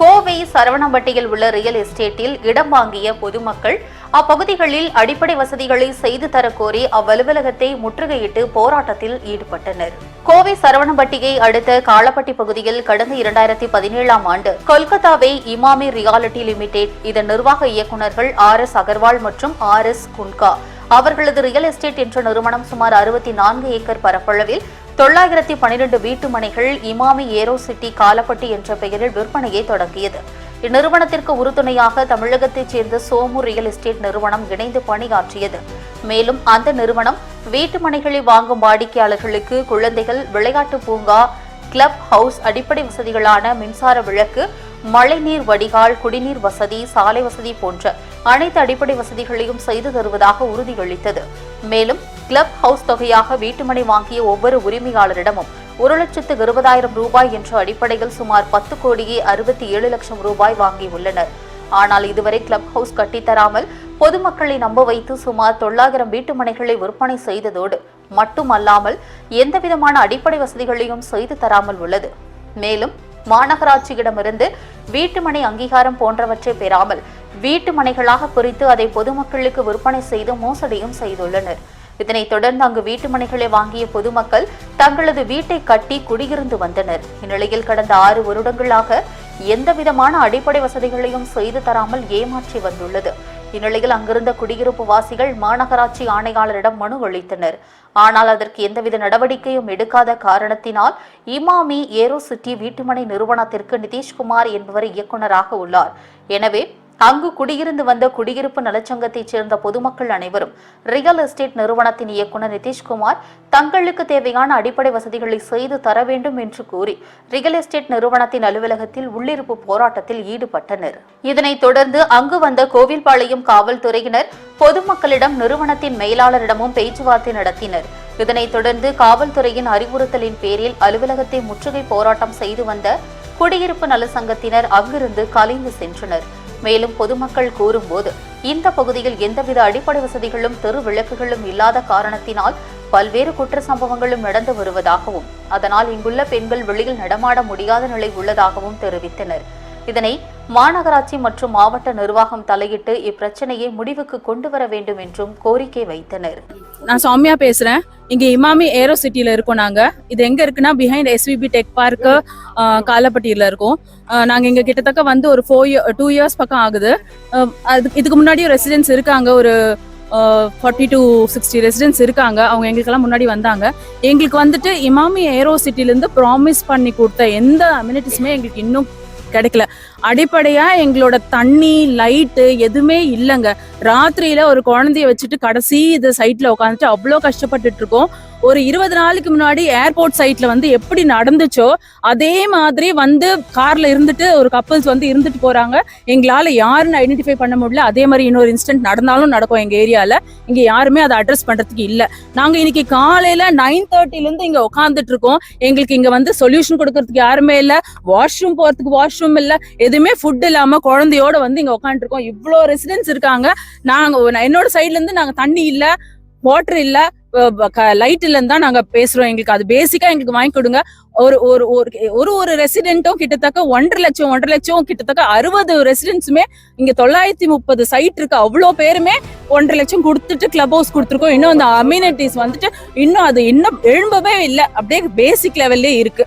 கோவை சரவணம்பட்டியில் உள்ள ரியல் எஸ்டேட்டில் இடம் வாங்கிய பொதுமக்கள் அப்பகுதிகளில் அடிப்படை வசதிகளை செய்து தரக்கோரி அவ்வலுவலகத்தை முற்றுகையிட்டு போராட்டத்தில் ஈடுபட்டனர். கோவை சரவணம்பட்டியை அடுத்த காலப்பட்டி பகுதியில் கடந்த இரண்டாயிரத்தி பதினேழாம் ஆண்டு கொல்கத்தாவை இமாமி ரியாலிட்டி லிமிடெட் இதன் நிர்வாக இயக்குநர்கள் ஆர் எஸ் அகர்வால் மற்றும் ஆர் எஸ் குன்கா அவர்களது ரியல் எஸ்டேட் என்ற நிறுவனம் சுமார் அறுபத்தி நான்கு ஏக்கர் பரப்பளவில் தொள்ளாயிரத்தி பனிரெண்டு வீட்டு மனைகள் இமாமி ஏரோ சிட்டி காலப்பட்டி என்ற பெயரில் விற்பனையை தொடங்கியது. இந்நிறுவனத்திற்கு உறுதுணையாக தமிழகத்தைச் சேர்ந்த சோமு ரியல் எஸ்டேட் நிறுவனம் இணைந்து பணியாற்றியது. மேலும் அந்த நிறுவனம் வீட்டு மனைகளை வாங்கும் வாடிக்கையாளர்களுக்கு குழந்தைகள் விளையாட்டு பூங்கா கிளப் ஹவுஸ் அடிப்படை வசதிகளான மின்சார விளக்கு மழைநீர் வடிகால் குடிநீர் வசதி சாலை வசதி போன்ற அனைத்து அடிப்படை வசதிகளையும் செய்து தருவதாக உறுதியளித்தது. மேலும் கிளப் ஹவுஸ் தொகையாக வீட்டுமனை வாங்கிய ஒவ்வொரு உரிமையாளரிடமும் ஒரு லட்சத்து இருபதாயிரம் ரூபாய் என்ற அடிப்படையில் சுமார் பத்து கோடியே அறுபத்தி ஏழு லட்சம் ரூபாய் வாங்கியுள்ளனர். ஆனால் இதுவரை கிளப் ஹவுஸ் கட்டித்தராமல் பொதுமக்களை நம்ப வைத்து சுமார் தொள்ளாயிரம் வீட்டுமனைகளை விற்பனை செய்ததோடு மட்டுமல்லாமல் எந்தவிதமான அடிப்படை வசதிகளையும் செய்து தராமல் உள்ளது. மேலும் மாநகராட்சியிடமிருந்து வீட்டுமனை அங்கீகாரம் போன்றவற்றை பெறாமல் வீட்டு மனைகளாக குறித்து அதை பொதுமக்களுக்கு விற்பனை செய்து மோசடியும் செய்துள்ளனர். இதனைத் தொடர்ந்து அங்கு வீட்டு மனைகளை வாங்கிய பொதுமக்கள் தங்களது வீட்டை கட்டி குடியிருந்து வந்தனர். இந்நிலையில் கடந்த ஆறு வருடங்களாக எந்தவிதமான அடிப்படை வசதிகளையும் செய்து தராமல் ஏமாற்றி வந்துள்ளது. இந்நிலையில் அங்கிருந்த குடியிருப்பு வாசிகள் மாநகராட்சி ஆணையாளரிடம் மனு அளித்தனர். ஆனால் அதற்கு எந்தவித நடவடிக்கையும் எடுக்காத காரணத்தினால் இமாமி ஏரோ சிட்டி வீட்டுமனை நிறுவனத்திற்கு நிதிஷ்குமார் என்பவர் இயக்குநராக உள்ளார். எனவே அங்கு குடியிருந்து வந்த குடியிருப்பு நலச்சங்கத்தைச் சேர்ந்த பொதுமக்கள் அனைவரும் ரியல் எஸ்டேட் நிறுவனத்தின் இயக்குநர் நிதிஷ்குமார் தங்களுக்கு தேவையான அடிப்படை வசதிகளை செய்து தர வேண்டும் என்று கூறி ரியல் எஸ்டேட் நிறுவனத்தின் அலுவலகத்தில் உள்ளிருப்பு போராட்டத்தில் ஈடுபட்டனர். இதனைத் தொடர்ந்து அங்கு வந்த கோவில்பாளையம் காவல்துறையினர் பொதுமக்களிடம் நிறுவனத்தின் மேலாளரிடமும் பேச்சுவார்த்தை நடத்தினர். இதனைத் தொடர்ந்து காவல்துறையின் அறிவுறுத்தலின் பேரில் அலுவலகத்தை முற்றுகை போராட்டம் செய்து வந்த குடியிருப்பு நல சங்கத்தினர் அங்கிருந்து கலைந்து சென்றனர். மேலும் பொதுமக்கள் கூறும்போது இந்த பகுதியில் எந்தவித அடிப்படை வசதிகளும் தெரு விளக்குகளும் இல்லாத காரணத்தினால் பல்வேறு குற்ற சம்பவங்களும் நடந்து வருவதாகவும் அதனால் இங்குள்ள பெண்கள் வெளியில் நடமாட முடியாத நிலை உள்ளதாகவும் தெரிவித்தனர். இதனை மாநகராட்சி மற்றும் மாவட்ட நிர்வாகம் தலையிட்டு இப்பிரச்சனையை முடிவுக்கு கொண்டு வர வேண்டும் என்றும் கோரிக்கை வைத்தனர். நான் சௌமியா பேசுறேன். இங்க இமாமி ஏரோ சிட்டியில இருக்கோம் நாங்க. இது எங்க இருக்குன்னா பிஹைண்ட் எஸ்விபி டெக் பார்க் காலப்பட்டியில இருக்கோம். நாங்க இங்க கிட்டத்தட்ட வந்து ஒரு ஃபோர் டூ இயர்ஸ் பக்கம் ஆகுது. அஹ் அது இதுக்கு முன்னாடியும் ரெசிடென்ஸ் இருக்காங்க. ஒரு ஃபார்ட்டி டு சிக்ஸ்டி ரெசிடென்ட்ஸ் இருக்காங்க. அவங்க எங்களுக்கெல்லாம் முன்னாடி வந்தாங்க. எங்களுக்கு வந்துட்டு இமாமி ஏரோ சிட்டிலேருந்து ப்ராமிஸ் பண்ணி கொடுத்த எந்த அம்யூனிட்டிஸுமே எங்களுக்கு இன்னும் கிடைக்கல. அடிப்படையா எங்களோட தண்ணி லைட்டு எதுவுமே இல்லைங்க. ராத்திரியில ஒரு குழந்தைய வச்சுட்டு கடைசி இது சைட்ல உட்காந்துட்டு அவ்வளோ கஷ்டப்பட்டுட்டு இருக்கோம். ஒரு இருபது நாளுக்கு முன்னாடி ஏர்போர்ட் சைட்ல வந்து எப்படி நடந்துச்சோ அதே மாதிரி வந்து கார்ல இருந்துட்டு ஒரு கப்பல்ஸ் வந்து இருந்துட்டு போறாங்க. எங்களால யாருன்னு ஐடென்டிஃபை பண்ண முடியல. அதே மாதிரி இன்னொரு இன்சிடென்ட் நடந்தாலும் நடக்கும் எங்க ஏரியால. இங்க யாருமே அதை அட்ரஸ் பண்றதுக்கு இல்ல. நாங்க இன்னைக்கு காலையில நைன் தேர்ட்டில இருந்து இங்க உட்காந்துட்டு இருக்கோம். எங்களுக்கு இங்க வந்து சொல்யூஷன் கொடுக்கறதுக்கு யாருமே இல்ல. வாஷ்ரூம் போறதுக்கு வாஷ்ரூம் இல்ல. எதுவுமே ஃபுட் இல்லாம குழந்தையோட வந்து இங்க உட்காந்துருக்கோம் இவ்வளோ ரெசிடென்ட்ஸ் இருக்காங்க. நாங்க என்னோட சைட்ல இருந்து நாங்க தண்ணி இல்ல வாட்டர் இல்ல. லைட் இல்லைன்னு தான் நாங்க பேசுறோம். எங்களுக்கு அது பேசிக்கா எங்களுக்கு வாங்கி கொடுங்க. ஒரு ஒரு ஒரு ஒரு ஒரு ரெசிடென்ட்டும் கிட்டத்தட்ட ஒன்றரை லட்சம் ஒன்றரை லட்சம் கிட்டத்தட்ட அறுபது ரெசிடென்ட்ஸுமே இங்க தொள்ளாயிரத்தி முப்பது சைட் இருக்கு. அவ்வளோ பேருமே ஒன்றரை லட்சம் கொடுத்துட்டு கிளப் ஹவுஸ் கொடுத்துருக்கோம். இன்னும் அந்த அம்யூனிட்டிஸ் வந்துட்டு இன்னும் அது இன்னும் எழும்பவே இல்லை. அப்படியே பேசிக் லெவல்லே இருக்கு.